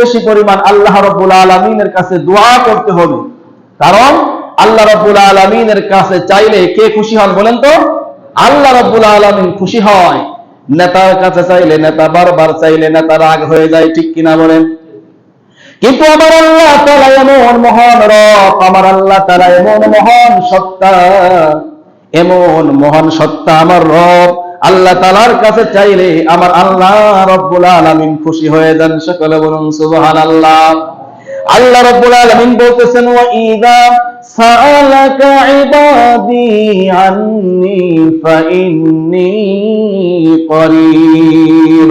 বেশি পরিমাণ আল্লাহ রব্বুল আলমিনের কাছে দোয়া করতে হবে। কারণ আল্লাহ রব্বুল আলমিনের কাছে চাইলে কে খুশি হন বলেন তো? আল্লাহ রব্বুল আলমিন খুশি হয়। নেতার কাছে চাইলে নেতা, বারবার চাইলে নেতা রাগ হয়ে যায়, ঠিক কিনা বলেন? কিন্তু আমার আল্লাহ তারা এমন মহান রব, আমার আল্লাহ তারা এমন মহান সত্তা, এমন মহান সত্তা আমার রব। আল্লাহ তালার কাছে চাইলে আমার আল্লাহ রব্বুল আলমিন খুশি হয়ে যান, সকলে বলুন সুবহান আল্লাহ আল্লাহ রব্বুল আলমিন বলতেছেন, ওয়া ইদা সাআলাকা ইবাদি আন্নি ফাইন্নি করিব।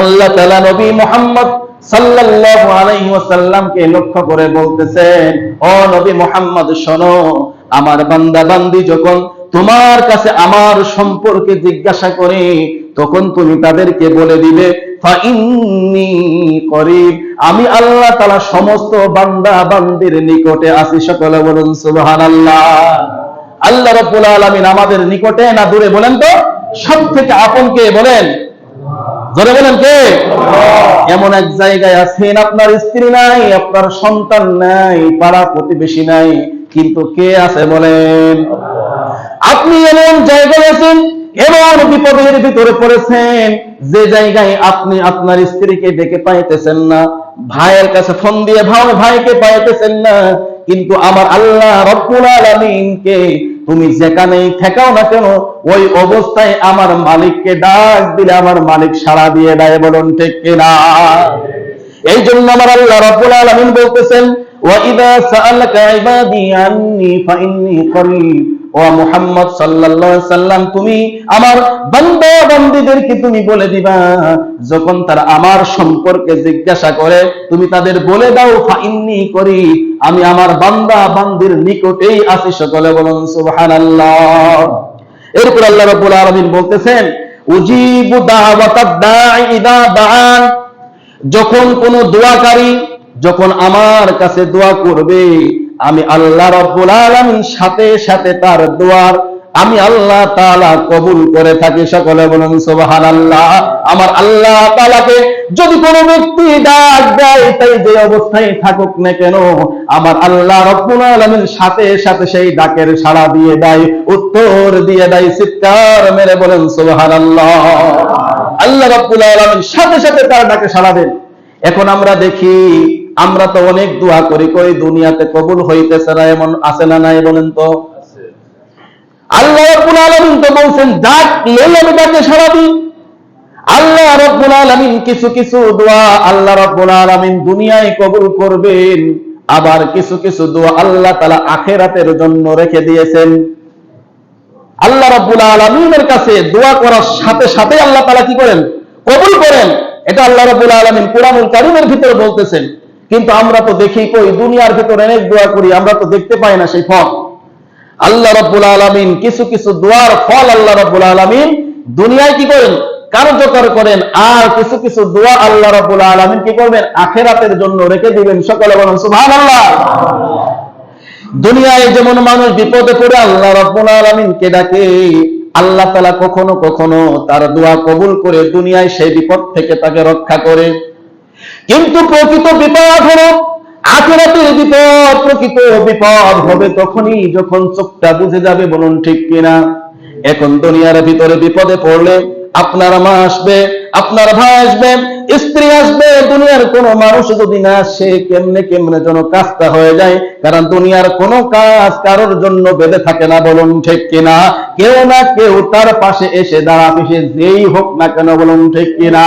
আল্লাহ তাআলা নবী মুহাম্মদ সাল্লাল্লাহু আলাইহি ওয়াসাল্লামকে লক্ষ্য করে বলতেছেন, ও নবী মুহাম্মদ, শোনো, আমার বান্দা বান্দি যখন তোমার কাছে আমার সম্পর্কে জিজ্ঞাসা করে, তখন তুমি তাদেরকে বলে দিবে আমি আল্লাহ তাআলা সমস্ত বান্দা বান্দির নিকটে আছি, সকলে বলুন, সুবহানাল্লাহ। আল্লাহ রাব্বুল আলামিন আমাদের নিকটে না দূরে বলেন তো? সব থেকে আপন কে বলেন? জোরে বলেন কে? এমন এক জায়গায় আছেন, আপনার স্ত্রী নাই, আপনার সন্তান নাই, পাড়া প্রতিবেশী নাই, কিন্তু কে আছে বলেন? আপনি এমন জায়গায় আছেন, এমন বিপদের ভিতরে পড়েছেন, যে জায়গায় আপনি আপনার স্ত্রীকে ডেকে পাইতেছেন না, ভাইয়ের কাছে ফোন দিয়ে ভাই, ভাইকে পাইতেছেন না, কিন্তু আমার আল্লাহ রব্বুল আলামিনকে তুমি যেখানেই ঠেকাও না কেন, ওই অবস্থায় আমার মালিককে ডাক দিলে আমার মালিক সাড়া দিয়ে দেয়, বলুন ঠিক কিনা? এই জন্য আমার আল্লাহ রব্বুল আলামিন বলতেছেন ওয়াইদা সাআলাকা ইবাদি আন্নি ফাইন্নি করিব ও মুহাম্মদ সাল্লাল্লাহু সাল্লাম, তুমি আমার বান্দা বান্দীদেরকে তুমি বলে দিবা, যখন তারা আমার সম্পর্কে জিজ্ঞাসা করে, তুমি তাদের বলে দাও, ফাইন্নি করি, আমি আমার বান্দা বান্দির নিকটেই আছি সকলে বলুন, সুবহানাল্লাহ। এরপর আল্লাহ রাব্বুল আলামিন বলতেছেন, উজিবু দাওয়াতাদ দাঈ ইদা দাআন, যখন কোন দোয়াকারী যখন আমার কাছে দোয়া করবে আমি আল্লাহ রব্বুল আলামিন সাথে সাথে তার দোয়ার আমি আল্লাহ তাআলা কবুল করে থাকি সকলে বলুন সুবহানাল্লাহ। আমার আল্লাহ তাআলাকে যদি কোনো ব্যক্তি ডাক দেয়, তাই যে অবস্থায় থাকুক না কেন, আমার আল্লাহ রব্বুল আলামিন সাথে সাথে সেই ডাকের সাড়া দিয়ে দেয়, উত্তর দিয়ে দেয়, চিৎকার মেরে বলেন সুবহানাল্লাহ। আল্লাহ আল্লাহ রব্বুল আলামিন সাথে সাথে তার ডাকে সাড়া দেন। এখন আমরা দেখি আমরা তো অনেক দোয়া করি করি দুনিয়াতে কবুল হইতেছে না এমন আছে না নাই বলেন তো? আল্লাহ রাব্বুল আলামিন তো বলছেন আমি সাড়া দিই। আল্লাহ রাব্বুল আলামিন কিছু কিছু দোয়া আল্লাহ রাব্বুল আলামিন দুনিয়ায় কবুল করবেন আবার কিছু কিছু দোয়া আল্লাহ তাআলা আখেরাতের জন্য রেখে দিয়েছেন। আল্লাহ রাব্বুল আলামিনের কাছে দোয়া করার সাথে সাথে আল্লাহ তাআলা কি করেন? কবুল করেন। এটা আল্লাহ রাব্বুল আলামিন কোরআনুল কারীমের ভিতরে বলতেছেন। কিন্তু আমরা তো দেখি কই, দুনিয়ার ভিতরে অনেক দোয়া করি, আমরা তো দেখতে পাই না সেই ফল। আল্লাহ রাব্বুল আলামিন কিছু কিছু দোয়ার ফল আল্লাহ রাব্বুল আলামিন দুনিয়ায় কি করেন? কার্যকর করেন, আর কিছু কিছু দোয়া আল্লাহ রাব্বুল আলামিন কি করবেন? আখেরাতের জন্য রেখে দিবেন। সকলে বলেন, সুবহানাল্লাহ। দুনিয়ায় যেমন মানুষ বিপদে পড়ে, আল্লাহ রাব্বুল আলামিনকে ডাকে। আল্লাহ তালা কখনো কখনো তার দোয়া কবুল করে দুনিয়ায় সেই বিপদ থেকে তাকে রক্ষা করে। কিন্তু প্রকৃত বিপদ হলো আখেরাতের বিপদ প্রকৃত বিপদ হবে তখনই যখন চোখটা বুঝে যাবে বলুন ঠিক কিনা। এখন দুনিয়ার ভিতরে বিপদে পড়লে আপনার মা আসবে, আপনার ভাই আসবে, স্ত্রী আসবে, দুনিয়ার কোনো মানুষ যদি না আসে, কেমনে কেমনে যেন কাজটা হয়ে যায়। কারণ দুনিয়ার কোনো কাজ কারোর জন্য বেঁধে থাকে না বলুন ঠিক কিনা। কেউ না কেউ তার পাশে এসে দাঁড়া সে যেই হোক না কেন বলুন ঠিক কিনা।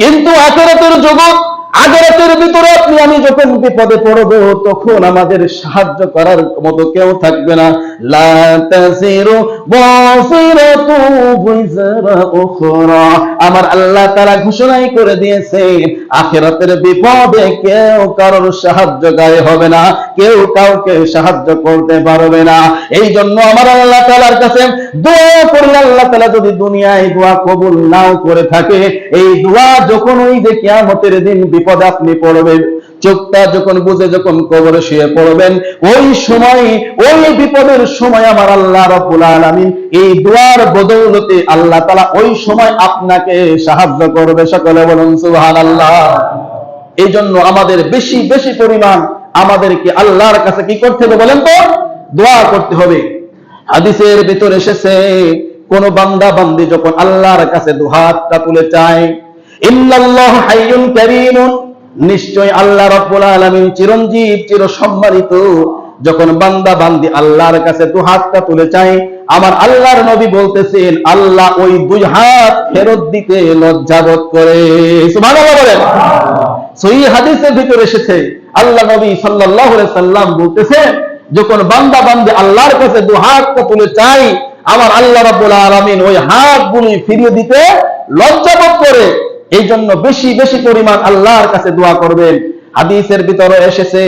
কিন্তু আখেরাতের জগৎ আখেরাতের ভিতরে আপনি, আমি যখন বিপদে পড়ব, তখন আমাদের সাহায্য করার মতো কেউ থাকবে না। আমার আল্লাহ তাআলা ঘোষণাই করে দিয়েছে, আখেরাতের বিপদে কেউ কারোর সাহায্য গায়ে হবে না, কেউ কাউকে সাহায্য করতে পারবে না। এই জন্য আমার আল্লাহ তাআলার কাছে দোয়া করি, আল্লাহ তাআলা যদি দুনিয়ায় দোয়া কবুল নাও করে থাকে, এই দোয়া যখন ওই যে কিয়ামতের দিন বিপদে আপনি পড়বেন। চোখটা যখন বুঝে যখন কবরে শুয়ে পড়বেন, ওই সময়, ওই বিপদের সময় আমার আল্লাহ রাব্বুল আলামিন এই দোয়ার বদৌলতে আল্লাহ তাআলা ওই সময় আপনাকে সাহায্য করবে। সকলে বলুন, সুবহানাল্লাহ। এই জন্য আমাদের বেশি বেশি পরিমাণ আমাদেরকে আল্লাহর কাছে কি করতে হবে বলেন তো? দোয়া করতে হবে। হাদিসের ভিতর এসেছে, কোন বান্দা বান্দি যখন আল্লাহর কাছে দুহাতটা তুলে চায় নিশ্চয় আল্লাহ রাব্বুল চিরঞ্জীব চির সম্মানিত যখন বান্দা বান্দি আল্লাহর কাছে দু হাতটা তুলে আমার আল্লাহর নবী বলতেছেন, আল্লাহ ওই দুই হাত ফেরত দিতে লজ্জাবোধ করে। বলেন। হাদিসের ভিতরে এসেছে, আল্লাহ নবী সাল্লাম যখন বান্দা বান্দি আল্লাহর কাছে দু হাতটা তুলে চাই আমার আল্লাহ রাব্বুল আলামিন ওই হাতগুলি ফিরিয়ে দিতে লজ্জাবোধ করে। এই জন্য বেশি বেশি পরিমাণ আল্লাহর কাছে দোয়া করবেন। হাদিসের ভিতরে এসেছে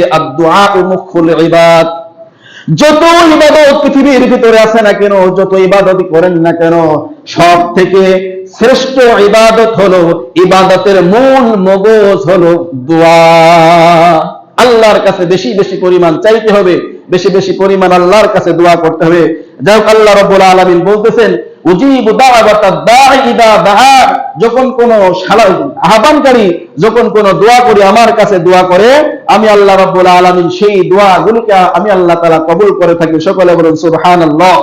যত ইবাদত পৃথিবীর ভিতরে আছে না কেন, যত ইবাদত করেন না কেন সব থেকে শ্রেষ্ঠ ইবাদত হলো, ইবাদতের মূল মগজ হলো দোয়া। আল্লাহর কাছে বেশি বেশি পরিমাণ চাইতে হবে, বেশি বেশি পরিমাণ আল্লাহর কাছে দোয়া করতে হবে। যাই হোক, আল্লাহ রাব্বুল আলামিন বলতেছেন যখন কোন আহ্বানকারী যখন কোন দোয়া করি, আমার কাছে দোয়া করে, আমি আল্লাহ রাব্বুল আলামিন সেই দোয়াগুলোকে আমি আল্লাহ তাআলা কবুল করে থাকি। সকলে বলুন, সুবহানাল্লাহ।